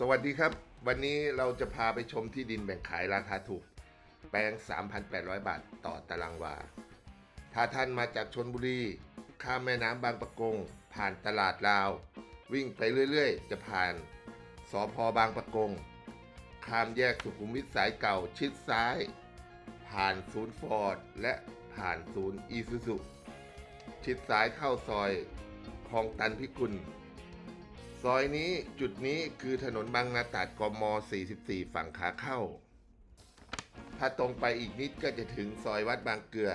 สวัสดีครับ วันนี้เราจะพาไปชมที่ดินแบ่งขายราคาถูก แปลง 3,800 บาทต่อตารางวา ถ้าท่านมาจากชนบุรี ข้ามแม่น้ำบางปะกง ผ่านตลาดลาว วิ่งไปเรื่อยๆ จะผ่านสอพอบางปะกง ข้ามแยกสุขุมวิทสายเก่าชิดซ้าย ผ่านศูนย์ฟอร์ด และผ่านศูนย์อีซูซุชิดซ้ายเข้าซอยคลองตันพิกุล ซอยนี้จุดนี้คือถนนบางนาตราดกม 44 ฝั่งขาเข้า ถ้าตรงไปอีกนิดก็จะถึงซอยวัดบางเกลือ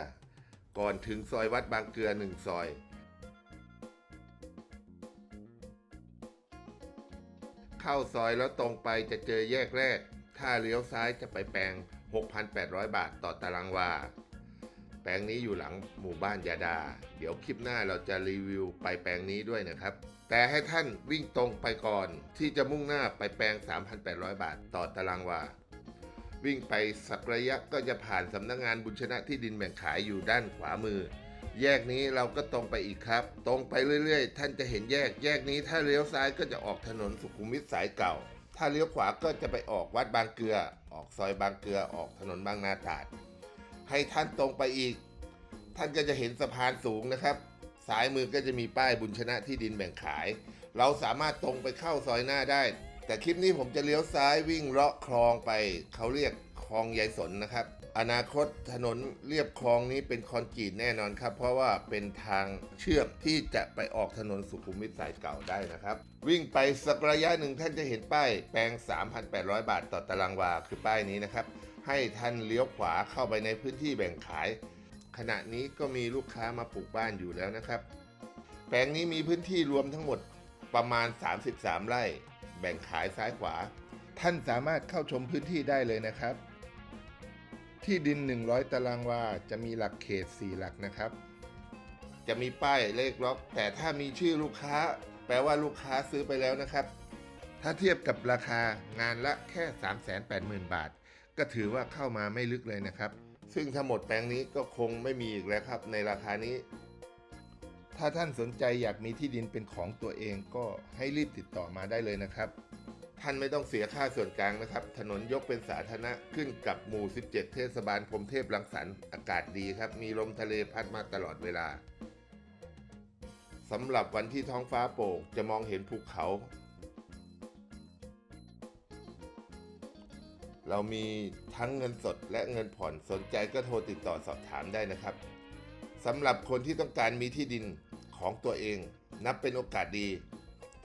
ก่อนถึงซอยวัดบางเกลือหนึ่งซอย เข้าซอยแล้วตรงไปจะเจอแยกแรก ถ้าเลี้ยวซ้ายจะไปแปลง 6,800 บาทต่อตารางวา แปลงนี้อยู่หลังหมู่บ้านยาดา เดี๋ยวคลิปหน้าเราจะรีวิวไปแปลงนี้ด้วยนะครับ แต่ให้ท่านวิ่งตรงไปก่อน ที่จะมุ่งหน้าไปแปลง 3,800 บาทต่อตารางวา วิ่งไปสักระยะก็จะผ่านสำนักงงานบุญชนะที่ดินแบ่งขายอยู่ด้านขวามือ แยกนี้เราก็ตรงไปอีกครับ ตรงไปเรื่อยๆ ท่านจะเห็นแยก แยกนี้ถ้าเลี้ยวซ้ายก็จะออกถนนสุขุมวิทสายเก่า ถ้าเลี้ยวขวาก็จะไปออกวัดบางเกลือ ออกซอยบางเกลือ ออกถนนบางนาตราด ให้ท่านตรงไปอีก ท่านก็จะเห็นสะพานสูงนะครับ สายมือก็จะมีป้ายบุญชนะที่ดินแบ่งขาย เราสามารถตรงไปเข้าซอยหน้าได้ แต่คลิปนี้ผมจะเลี้ยวซ้ายวิ่งเลาะคลองไป เขาเรียกคลองยายสนนะครับ อนาคตถนนเรียบคลองนี้เป็นคอนกรีตแน่นอนครับ เพราะว่าเป็นทางเชื่อมที่จะไปออกถนนสุขุมวิทสายเก่าได้นะครับ วิ่งไปสักระยะหนึ่งท่านจะเห็นป้ายแปลง 3,800 บาทต่อตารางวาคือป้ายนี้นะครับ ให้ท่านเลี้ยวขวาเข้าไปในพื้นที่แบ่งขาย ขณะนี้ก็มีลูกค้ามาปลูกบ้านอยู่แล้วนะครับ แปลงนี้มีพื้นที่รวมทั้งหมดประมาณ 33 ไร่ แบ่งขายซ้ายขวา ท่านสามารถเข้าชมพื้นที่ได้เลยนะครับ ที่ดิน 100 ตารางวาจะมีหลักเขต 4 หลักนะครับ จะมีป้ายเลขล็อก แต่ถ้ามีชื่อลูกค้า แปลว่าลูกค้าซื้อไปแล้วนะครับ ถ้าเทียบกับราคางานละแค่ 380,000 บาท ก็ถือว่าเข้ามาไม่ลึกเลยนะครับ ซึ่งทั้งหมดแปลงนี้ก็คงไม่มีอีกแล้วครับในราคานี้ ถ้าท่านสนใจอยากมีที่ดินเป็นของตัวเองก็ให้รีบติดต่อมาได้เลยนะครับ ท่านไม่ต้องเสียค่าส่วนกลางนะครับ ถนนยกเป็นสาธารณะขึ้นกับหมู่ 17 เทศบาลพรมเทพรังสรรค์อากาศดีครับ มีลมทะเลพัดมาตลอดเวลาสำหรับวันที่ท้องฟ้าโปร่งจะมองเห็นภูเขา เรามีทั้งเงินสดและเงินผ่อนสนใจก็โทรติดต่อสอบถามได้นะครับสำหรับคนที่ต้องการมีที่ดินของตัวเอง นับเป็นโอกาสดี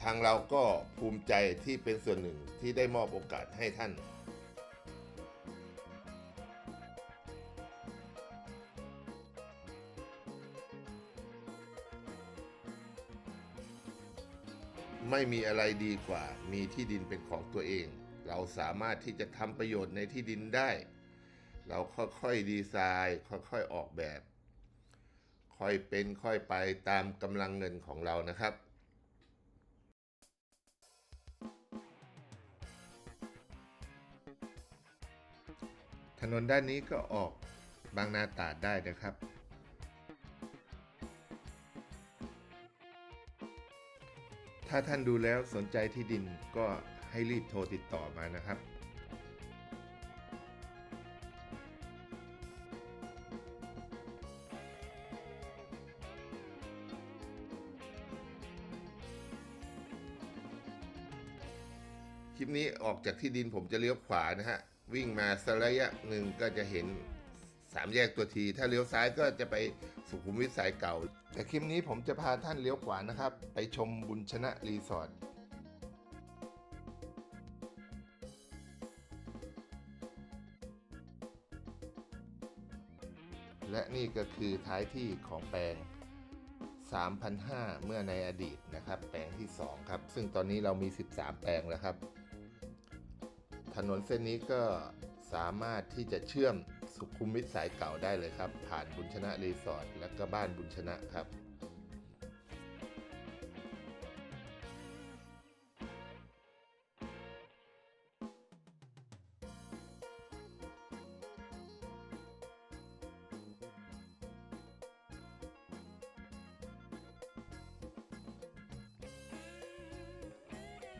ทางเราก็ภูมิใจที่เป็นส่วนหนึ่งที่ได้มอบโอกาสให้ท่าน ไม่มีอะไรดีกว่ามีที่ดินเป็นของตัวเอง เราสามารถที่จะทำประโยชน์ในที่ดินได้ เราค่อยๆดีไซน์ ค่อยๆออกแบบ ค่อยเป็นค่อยไปตามกำลังเงินของเรานะครับถนนด้านนี้ก็ออกบางนาตราดได้นะครับ ถ้าท่านดูแล้วสนใจที่ดินก็ ให้รีบโทรติดต่อมานะครับคลิปนี้ออกจากที่ดินผมจะเลี้ยวขวานะฮะ วิ่งมาสักระยะหนึ่งก็จะเห็นสามแยกตัวที ถ้าเลี้ยวซ้ายก็จะไปสุขุมวิทสายเก่า แต่คลิปนี้ผมจะพาท่านเลี้ยวขวานะครับ ไปชมบุญชนะรีสอร์ท และนี่ก็คือท้ายที่ของแปลง 3,500 เมื่อในอดีตนะครับ แปลงที่ 2 ครับ ซึ่งตอนนี้เรามี 13 แปลงแล้วครับ ถนนเส้นนี้ก็สามารถที่จะเชื่อมสุขุมวิทสายเก่าได้เลยครับ ผ่านบุญชนะรีสอร์ทและก็บ้านบุญชนะครับ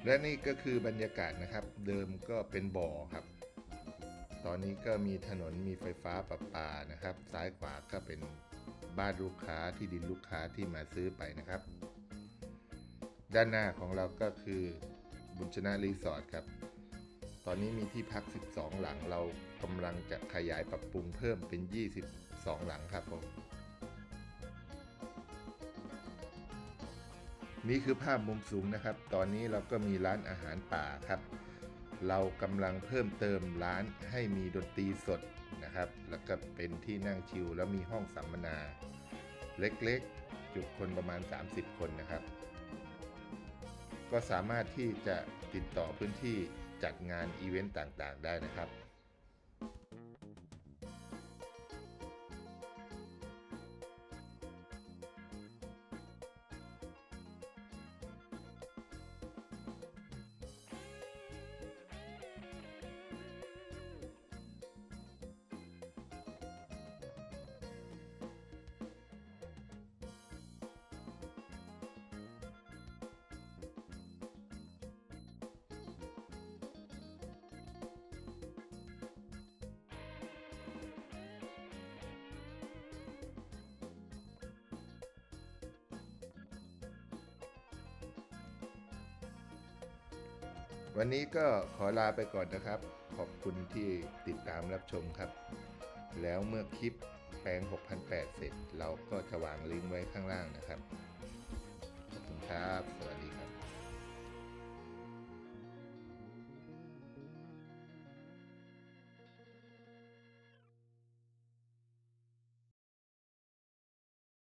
และนี่ก็คือบรรยากาศนะครับ เดิมก็เป็นบ่อครับ ตอนนี้ก็มีถนนมีไฟฟ้าประปานะครับ ซ้ายขวาก็เป็นบ้านลูกค้าที่ดินลูกค้าที่มาซื้อไปนะครับ ด้านหน้าของเราก็คือบุญชนะรีสอร์ทครับ ตอนนี้มีที่พัก 12 หลังเรากำลังจะขยายปรับปรุงเพิ่มเป็น 22 หลังครับผม นี่คือภาพมุมสูงนะครับ ตอนนี้เราก็มีร้านอาหารป่าครับ เรากำลังเพิ่มเติมร้านให้มีดนตรีสดนะครับ แล้วก็เป็นที่นั่งชิลแล้วมีห้องสัมมนา เล็กๆ จุคนประมาณ 30 คนนะครับ ก็สามารถที่จะติดต่อพื้นที่จัดงานอีเวนต์ต่างๆ ได้นะครับ วันนี้ก็ขอลาไปก่อนนะครับ ขอบคุณที่ติดตามรับชมครับ แล้วเมื่อคลิปแปลง6008เสร็จ เราก็จะวางลิงก์ไว้ข้างล่างนะครับ